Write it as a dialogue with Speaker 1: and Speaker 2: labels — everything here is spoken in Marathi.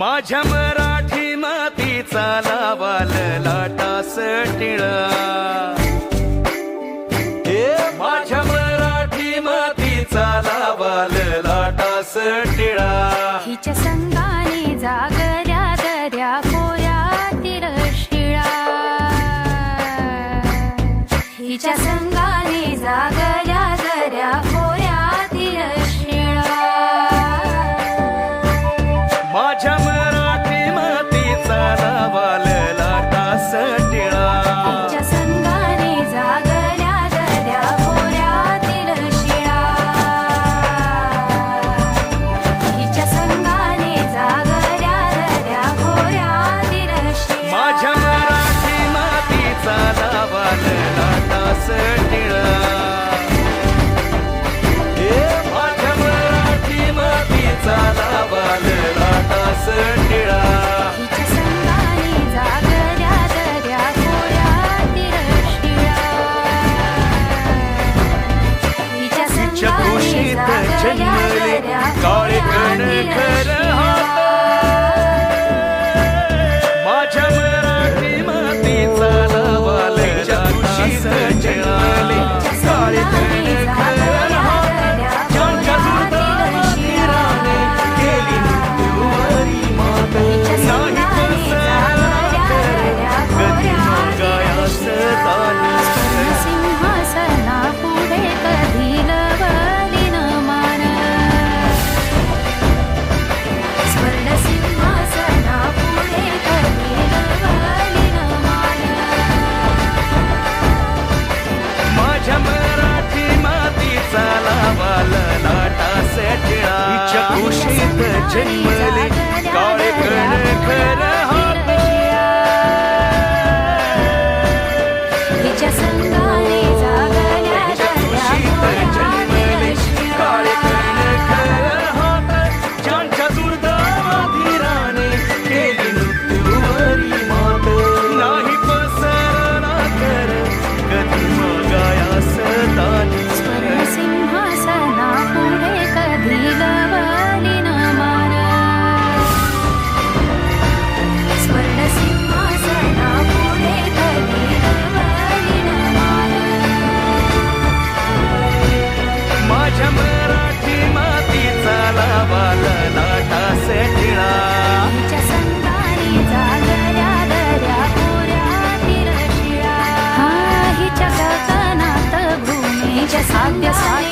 Speaker 1: माझ्या मराठी मातीचा लावाल लाटा सटिळा हे माझ्या मराठी मातीचा लावाल लाटा सटिळा
Speaker 2: हिच्या संघाने जाग दर्या कोऱ्या तिरशिळा. हिच्या संघाने जागऱ्या दर्या Hey. Jenny. Yes, I